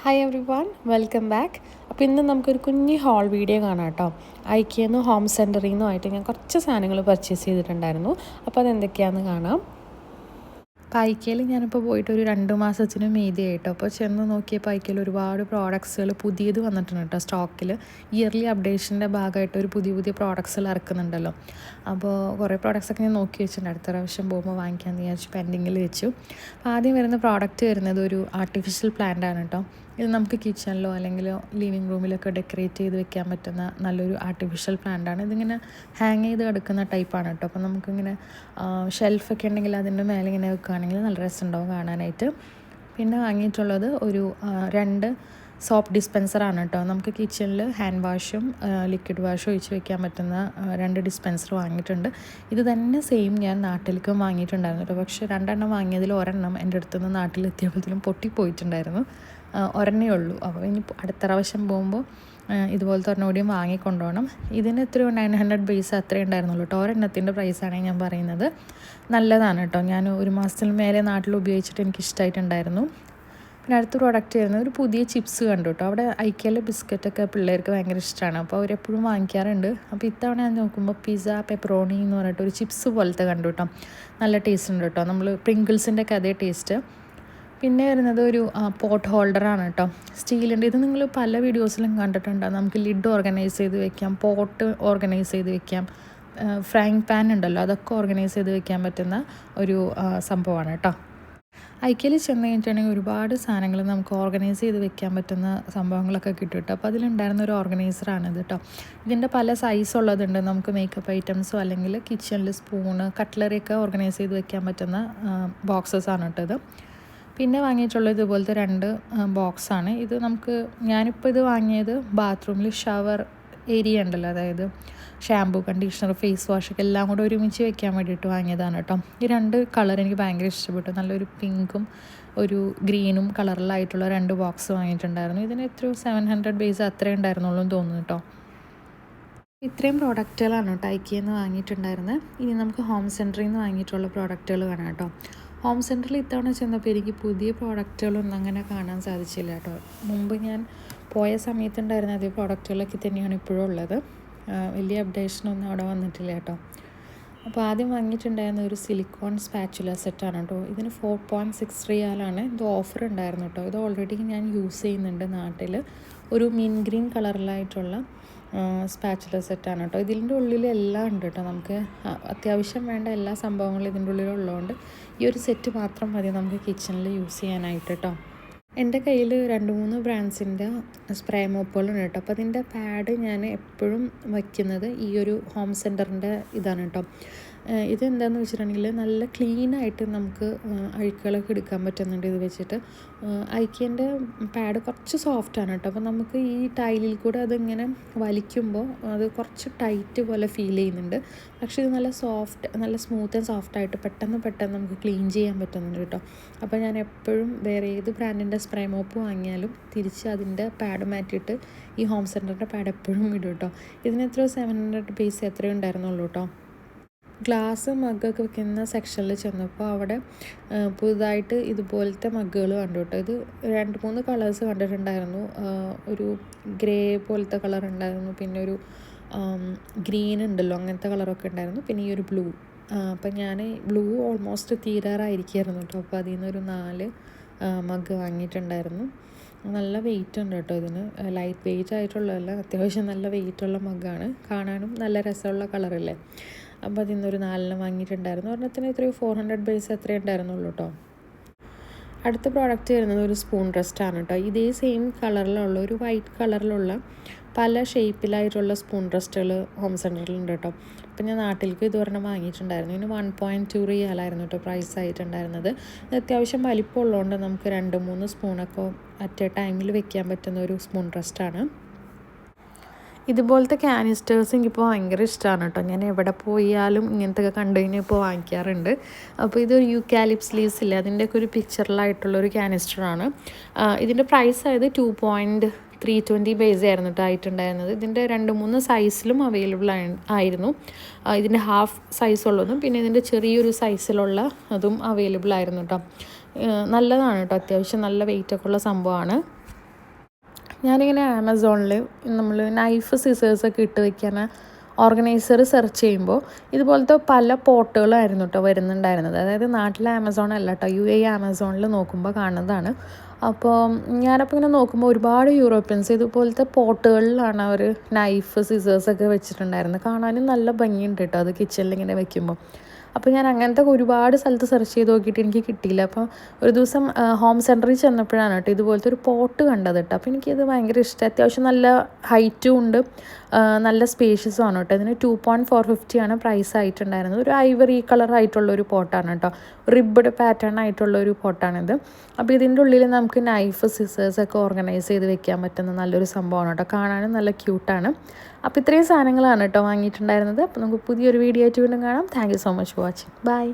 Hi everyone welcome back അപ്പോൾ ഇന്ന് നമുക്കൊരു കുഞ്ഞ് ഹോൾ വീഡിയോ കാണാം കേട്ടോ. ഐക്കിയെന്നും ഹോം സെന്ററിൽ നിന്നുമായിട്ട് ഞാൻ കുറച്ച് സാധനങ്ങൾ പർച്ചേസ് ചെയ്തിട്ടുണ്ടായിരുന്നു. അപ്പോൾ അതെന്തൊക്കെയാണെന്ന് കാണാം. അപ്പോൾ ഐക്കയിൽ ഞാനിപ്പോൾ പോയിട്ട് ഒരു രണ്ട് മാസത്തിന് മീതി ആയിട്ടോ അപ്പോൾ ചെന്ന് നോക്കിയപ്പോൾ ഐക്കയിൽ ഒരുപാട് പ്രോഡക്ട്സുകൾ പുതിയത് വന്നിട്ടുണ്ട് കേട്ടോ സ്റ്റോക്കിൽ ഇയർലി അപ്ഡേഷന്റെ ഭാഗമായിട്ട് ഒരു പുതിയ പുതിയ പ്രോഡക്ട്സുകൾ ഇറക്കുന്നുണ്ടല്ലോ. അപ്പോൾ കുറേ പ്രോഡക്ട്സ് ഒക്കെ ഞാൻ നോക്കി വെച്ചിട്ടുണ്ട്. അടുത്ത പ്രാവശ്യം പോകുമ്പോൾ വാങ്ങിക്കാമെന്ന് വിചാരിച്ചു പെൻഡിങ്ങിൽ വെച്ചു. അപ്പോൾ ആദ്യം വരുന്ന പ്രോഡക്റ്റ് വരുന്നത് ഒരു ആർട്ടിഫിഷ്യൽ പ്ലാന്റ് ആണ് കേട്ടോ ഇത് നമുക്ക് കിച്ചണിലോ അല്ലെങ്കിൽ ലിവിങ് റൂമിലൊക്കെ ഡെക്കറേറ്റ് ചെയ്ത് വെക്കാൻ പറ്റുന്ന നല്ലൊരു ആർട്ടിഫിഷ്യൽ പ്ലാന്റ് ആണ്. ഇതിങ്ങനെ ഹാങ് ചെയ്ത് കിടക്കുന്ന ടൈപ്പാണ് കേട്ടോ അപ്പോൾ നമുക്കിങ്ങനെ ഷെൽഫൊക്കെ ഉണ്ടെങ്കിൽ അതിന്റെ മേലെ ഇങ്ങനെ വെക്കുകയാണെങ്കിൽ നല്ല രസമുണ്ടാവും കാണാനായിട്ട്. പിന്നെ വാങ്ങിയിട്ടുള്ളത് ഒരു രണ്ട് സോപ്പ് ഡിസ്പെൻസറാണ് കേട്ടോ. നമുക്ക് കിച്ചണിൽ ഹാൻഡ് വാഷും ലിക്വിഡ് വാഷും ഒഴിച്ച് വെക്കാൻ പറ്റുന്ന രണ്ട് ഡിസ്പെൻസർ വാങ്ങിയിട്ടുണ്ട്. ഇത് തന്നെ സെയിം ഞാൻ നാട്ടിലേക്കും വാങ്ങിയിട്ടുണ്ടായിരുന്നു കേട്ടോ. പക്ഷേ രണ്ടെണ്ണം വാങ്ങിയതിൽ ഒരെണ്ണം എന്റെ അടുത്തുനിന്ന് നാട്ടിലെത്തിയപ്പോഴത്തേനും പൊട്ടിപ്പോയിട്ടുണ്ടായിരുന്നു. ഒരെണ്ണേ ഉള്ളൂ. അപ്പോൾ ഇനി അടുത്ത പ്രാവശ്യം പോകുമ്പോൾ ഇതുപോലത്തെ ഒരെണ്ണം കൂടിയും വാങ്ങിക്കൊണ്ടുപോകണം. ഇതിന് എത്രയോ നയൻ ഹൺഡ്രഡ് ബേസ് അത്രേ ഉണ്ടായിരുന്നുള്ളൂ കേട്ടോ ഒരെണ്ണത്തിന്റെ പ്രൈസാണ് ഞാൻ പറയുന്നത്. നല്ലതാണ് കേട്ടോ ഞാൻ ഒരു മാസത്തിന് മേലെ നാട്ടിൽ ഉപയോഗിച്ചിട്ട് എനിക്ക് ഇഷ്ടമായിട്ടുണ്ടായിരുന്നു പിന്നെ അടുത്ത പ്രോഡക്റ്റ് വരുന്നത് ഒരു പുതിയ ചിപ്സ് കണ്ടു കേട്ടോ അവിടെ ഐക്കിയാലെ ബിസ്ക്കറ്റൊക്കെ പിള്ളേർക്ക് ഭയങ്കര ഇഷ്ടമാണ് അപ്പോൾ അവരെപ്പോഴും വാങ്ങിക്കാറുണ്ട്. അപ്പോൾ ഇത്തവണ ഞാൻ നോക്കുമ്പോൾ പിസ്സ പെപ്പറോണി എന്ന് പറഞ്ഞിട്ട് ഒരു ചിപ്സ് പോലത്തെ കണ്ടു കേട്ടോ നല്ല ടേസ്റ്റ് ഉണ്ട് കേട്ടോ നമ്മൾ പ്രിങ്കിൾസിന്റെ അതേ ടേസ്റ്റ് പിന്നെ വരുന്നത് ഒരു പോട്ട് ഹോൾഡറാണ് കേട്ടോ സ്റ്റീലിന്റെ ഇത് നിങ്ങൾ പല വീഡിയോസിലും കണ്ടിട്ടുണ്ടാകും നമുക്ക് ലിഡ് ഓർഗനൈസ് ചെയ്ത് വെക്കാം പോട്ട് ഓർഗനൈസ് ചെയ്ത് വെക്കാം ഫ്രൈങ് പാൻ ഉണ്ടല്ലോ അതൊക്കെ ഓർഗനൈസ് ചെയ്ത് വെക്കാൻ പറ്റുന്ന ഒരു സംഭവമാണ് കേട്ടോ ഐക്യയിൽ ചെന്ന് കഴിഞ്ഞിട്ടുണ്ടെങ്കിൽ ഒരുപാട് സാധനങ്ങൾ നമുക്ക് ഓർഗനൈസ് ചെയ്ത് വെക്കാൻ പറ്റുന്ന സംഭവങ്ങളൊക്കെ കിട്ടും കേട്ടോ അപ്പോൾ അതിലുണ്ടായിരുന്ന ഒരു ഓർഗനൈസറാണ് ഇത് കേട്ടോ ഇതിന്റെ പല സൈസ് ഉള്ളതുണ്ട്. നമുക്ക് മേക്കപ്പ് ഐറ്റംസോ അല്ലെങ്കിൽ കിച്ചണിൽ സ്പൂണ് കട്ട്ലറിയൊക്കെ ഓർഗനൈസ് ചെയ്ത് വെക്കാൻ പറ്റുന്ന ബോക്സസ് ആണ് കേട്ടോ ഇത്. പിന്നെ വാങ്ങിയിട്ടുള്ളത് ഇതുപോലത്തെ രണ്ട് ബോക്സാണ്. ഇത് നമുക്ക് ഞാനിപ്പോൾ ഇത് വാങ്ങിയത് ബാത്റൂമിൽ ഷവർ ഏരിയ ഉണ്ടല്ലോ അതായത് ഷാമ്പൂ കണ്ടീഷണർ ഫേസ് വാഷ് ഒക്കെ എല്ലാം കൂടെ ഒരുമിച്ച് വെക്കാൻ വേണ്ടിയിട്ട് വാങ്ങിയതാണ് കേട്ടോ. ഈ രണ്ട് കളർ എനിക്ക് ഭയങ്കര ഇഷ്ടപ്പെട്ടു. നല്ലൊരു പിങ്കും ഒരു ഗ്രീനും കളറിലായിട്ടുള്ള രണ്ട് ബോക്സ് വാങ്ങിയിട്ടുണ്ടായിരുന്നു. ഇതിന് എത്രയോ സെവൻ ഹൺഡ്രഡ് ബേസ് അത്രേ ഉണ്ടായിരുന്നുള്ളൂ എന്ന് തോന്നുന്നു കേട്ടോ. ഇത്രയും പ്രോഡക്റ്റുകളാണ് കേട്ടോ ഐക്കിയെന്ന് വാങ്ങിയിട്ടുണ്ടായിരുന്നത്. ഇനി നമുക്ക് ഹോം സെന്ററിൽ നിന്ന് വാങ്ങിയിട്ടുള്ള പ്രോഡക്റ്റുകൾ കാണാം കേട്ടോ. ഹോം സെന്ററിൽ ഇത്തവണ ചെന്നപ്പോൾ എനിക്ക് പുതിയ പ്രോഡക്റ്റുകളൊന്നും അങ്ങനെ കാണാൻ സാധിച്ചില്ല കേട്ടോ. മുമ്പ് ഞാൻ പോയ സമയത്തുണ്ടായിരുന്ന അതേ പ്രോഡക്റ്റുകളൊക്കെ തന്നെയാണ് ഇപ്പോഴും ഉള്ളത്. വലിയ അപ്ഡേഷനൊന്നും അവിടെ വന്നിട്ടില്ല കേട്ടോ. അപ്പോൾ ആദ്യം വാങ്ങിയിട്ടുണ്ടായിരുന്ന ഒരു സിലിക്കോൺ സ്പാച്ചുല സെറ്റാണ് കേട്ടോ. ഇതിന് ഫോർ പോയിന്റ് സിക്സ് റിയാലാണ് ഇത് ഓഫർ ഉണ്ടായിരുന്നു കേട്ടോ. ഇത് ഓൾറെഡി ഞാൻ യൂസ് ചെയ്യുന്നുണ്ട് നാട്ടിൽ ഒരു മീൻ ഗ്രീൻ കളറിലായിട്ടുള്ള സ്പാച്ചുല സെറ്റാണ് കേട്ടോ. ഇതിന്റെ ഉള്ളിൽ എല്ലാം ഉണ്ട് കേട്ടോ നമുക്ക്. അത്യാവശ്യം വേണ്ട എല്ലാ സംഭവങ്ങളും ഇതിന്റെ ഉള്ളിലുള്ളതുകൊണ്ട് ഈ ഒരു സെറ്റ് മാത്രം മതി നമുക്ക് കിച്ചണിൽ യൂസ് ചെയ്യാനായിട്ട് കേട്ടോ. എന്റെ കയ്യിൽ രണ്ട് മൂന്ന് ബ്രാൻഡ്സിന്റെ സ്പ്രേ മോപ്പുകളുണ്ട് കേട്ടോ. അപ്പോൾ അതിന്റെ പാഡ് ഞാൻ എപ്പോഴും വയ്ക്കുന്നത് ഈ ഒരു ഹോം സെന്ററിന്റെ ഇതാണ് കേട്ടോ. ഇതെന്താണെന്ന് വെച്ചിട്ടുണ്ടെങ്കിൽ നല്ല ക്ലീനായിട്ട് നമുക്ക് അഴുക്കുകളൊക്കെ എടുക്കാൻ പറ്റുന്നുണ്ട് ഇത് വെച്ചിട്ട്. ഐക്കേന്റെ പാഡ് കുറച്ച് സോഫ്റ്റാണ് കേട്ടോ. അപ്പോൾ നമുക്ക് ഈ ടൈലിൽ കൂടെ അതിങ്ങനെ വലിക്കുമ്പോൾ അത് കുറച്ച് ടൈറ്റ് പോലെ ഫീൽ ചെയ്യുന്നുണ്ട്. പക്ഷേ ഇത് നല്ല സോഫ്റ്റ് നല്ല സ്മൂത്ത് ആൻഡ് സോഫ്റ്റ് ആയിട്ട് പെട്ടെന്ന് പെട്ടെന്ന് നമുക്ക് ക്ലീൻ ചെയ്യാൻ പറ്റുന്നുണ്ട് കേട്ടോ. അപ്പോൾ ഞാൻ എപ്പോഴും വേറെ ഏത് ബ്രാൻഡിന്റെ സ്പ്രേ മോപ്പ് വാങ്ങിയാലും തിരിച്ച് അതിന്റെ പാഡ് മാറ്റിയിട്ട് ഈ ഹോം സെന്ററിന്റെ പാഡ് എപ്പോഴും ഇടും കേട്ടോ. ഇതിന് എത്രയോ സെവൻ ഹൺഡ്രഡ് പീസ് എത്രയോ ഉണ്ടായിരുന്നുള്ളൂ കേട്ടോ. ഗ്ലാസ് മഗ്ഗൊക്കെ വെക്കുന്ന സെക്ഷനിൽ ചെന്നപ്പോൾ അവിടെ പുതുതായിട്ട് ഇതുപോലത്തെ മഗ്ഗുകൾ കണ്ടു കേട്ടോ. ഇത് രണ്ട് മൂന്ന് കളേഴ്സ് കണ്ടിട്ടുണ്ടായിരുന്നു. ഒരു ഗ്രേ പോലത്തെ കളർ ഉണ്ടായിരുന്നു. പിന്നെ ഒരു ഗ്രീൻ ഉണ്ടല്ലോ അങ്ങനത്തെ കളറൊക്കെ ഉണ്ടായിരുന്നു. പിന്നെ ഈ ഒരു ബ്ലൂ അപ്പം ഞാൻ ബ്ലൂ ഓൾമോസ്റ്റ് തീരാറായിരിക്കുമായിരുന്നു കേട്ടോ. അപ്പോൾ അതിൽ നിന്നൊരു നാല് മഗ് വാങ്ങിയിട്ടുണ്ടായിരുന്നു. നല്ല വെയിറ്റ് ഉണ്ട് കേട്ടോ ഇതിന്. ലൈറ്റ് വെയിറ്റ് ആയിട്ടുള്ളതല്ല അത്യാവശ്യം നല്ല വെയിറ്റ് ഉള്ള മഗ്ഗാണ് കാണാനും നല്ല രസമുള്ള കളറല്ലേ അപ്പോൾ അതിൽ നിന്നൊരു നാലെണ്ണം വാങ്ങിയിട്ടുണ്ടായിരുന്നു. ഒരെണ്ണത്തിന് ഇത്രയും ഫോർ ഹൺഡ്രഡ് ബേസ് അത്രേ ഉണ്ടായിരുന്നുള്ളൂ കേട്ടോ. അടുത്ത പ്രോഡക്റ്റ് വരുന്നത് ഒരു സ്പൂൺ റെസ്റ്റാണ് കേട്ടോ. ഇതേ സെയിം കളറിലുള്ള ഒരു വൈറ്റ് കളറിലുള്ള പല ഷേപ്പിലായിട്ടുള്ള സ്പൂൺ റെസ്റ്റുകൾ ഹോം സെന്ററിലുണ്ട് കേട്ടോ. അപ്പം ഞാൻ നാട്ടിലേക്ക് ഇതൊരെണ്ണം വാങ്ങിയിട്ടുണ്ടായിരുന്നു. ഇതിന് വൺ പോയിന്റ് ടു റിയാലായിരുന്നു കേട്ടോ പ്രൈസ് ആയിട്ടുണ്ടായിരുന്നത്. ഇത് അത്യാവശ്യം വലിപ്പമുള്ളതുകൊണ്ട് നമുക്ക് രണ്ട് മൂന്ന് സ്പൂണൊക്കെ അറ്റ് എ ടൈമിൽ വെക്കാൻ പറ്റുന്ന ഒരു സ്പൂൺ റെസ്റ്റാണ് ഇതുപോലത്തെ കാനിസ്റ്റേഴ്സ് എനിക്കിപ്പോൾ ഭയങ്കര ഇഷ്ടമാണ് കേട്ടോ ഞാൻ എവിടെ പോയാലും ഇങ്ങനത്തെ കണ്ടു കഴിഞ്ഞാൽ ഇപ്പോൾ വാങ്ങിക്കാറുണ്ട്. അപ്പോൾ ഇതൊരു യൂക്കാലിപ്സ് ലീവ്സ് ഇല്ലേ? അതിന്റെയൊക്കെ ഒരു പിക്ചറിലായിട്ടുള്ളൊരു കാനിസ്റ്ററാണ് ഇതിന്റെ പ്രൈസ് ആയത് two point three twenty base ആയിരുന്നു കേട്ടോ ആയിട്ടുണ്ടായിരുന്നത്. ഇതിന്റെ രണ്ട് മൂന്ന് സൈസിലും അവൈലബിൾ ആയിരുന്നു. ഇതിന്റെ ഹാഫ് സൈസ് ഉള്ളതും പിന്നെ ഇതിന്റെ ചെറിയൊരു സൈസിലുള്ള അതും അവൈലബിൾ ആയിരുന്നു കേട്ടോ നല്ലതാണ് കേട്ടോ അത്യാവശ്യം നല്ല വെയിറ്റൊക്കെ ഉള്ള സംഭവമാണ് ഞാനിങ്ങനെ ആമസോണിൽ നമ്മൾ നൈഫ് സിസേഴ്സൊക്കെ ഇട്ട് വയ്ക്കാൻ ഓർഗനൈസർ സെർച്ച് ചെയ്യുമ്പോൾ ഇതുപോലത്തെ പല പോട്ടുകളായിരുന്നു കേട്ടോ വരുന്നുണ്ടായിരുന്നത്. അതായത് നാട്ടിലെ ആമസോൺ അല്ല കേട്ടോ യു എ ആമസോണിൽ നോക്കുമ്പോൾ കാണുന്നതാണ്. അപ്പോൾ ഞാനപ്പോൾ ഇങ്ങനെ നോക്കുമ്പോൾ ഒരുപാട് യൂറോപ്യൻസ് ഇതുപോലത്തെ പോട്ടുകളിലാണ് അവർ നൈഫ് സിസേഴ്സൊക്കെ വെച്ചിട്ടുണ്ടായിരുന്നത്. കാണാനും നല്ല ഭംഗിയുണ്ട് കേട്ടോ അത് കിച്ചണിൽ ഇങ്ങനെ വെക്കുമ്പോൾ. അപ്പോൾ ഞാൻ അങ്ങനത്തെ ഒരുപാട് സ്ഥലത്ത് സെർച്ച് ചെയ്ത് നോക്കിയിട്ട് എനിക്ക് കിട്ടിയില്ല. അപ്പോൾ ഒരു ദിവസം ഹോം സെന്ററിൽ ചെന്നപ്പോഴാണ് കേട്ടോ ഇതുപോലത്തെ ഒരു പോട്ട് കണ്ടത് കേട്ടോ. അപ്പോൾ എനിക്കത് ഭയങ്കര ഇഷ്ടം. അത്യാവശ്യം നല്ല ഹൈറ്റും ഉണ്ട്. നല്ല സ്പേഷ്യസും ആണ് കേട്ടോ. ഇതിന് ടു പോയിന്റ് ഫോർ ഫിഫ്റ്റി ആണ് പ്രൈസ് ആയിട്ടുണ്ടായിരുന്നത്. ഒരു ഐവറി കളർ ആയിട്ടുള്ള ഒരു പോട്ടാണ് കേട്ടോ. റിബ്ഡ് പാറ്റേൺ ആയിട്ടുള്ള ഒരു പോട്ടാണിത് അപ്പോൾ ഇതിന്റെ ഉള്ളിൽ നമുക്ക് നൈഫ് സിസേഴ്സ് ഒക്കെ ഓർഗനൈസ് ചെയ്ത് വെക്കാൻ പറ്റുന്ന നല്ലൊരു സംഭവമാണ് കേട്ടോ. കാണാനും നല്ല ക്യൂട്ടാണ് അപ്പോൾ ഇത്രയും സാധനങ്ങളാണ് കേട്ടോ വാങ്ങിയിട്ടുണ്ടായിരുന്നത്. അപ്പോൾ നമുക്ക് പുതിയൊരു വീഡിയോ ആയിട്ട് വീണ്ടും കാണാം. Thank so much for watching bye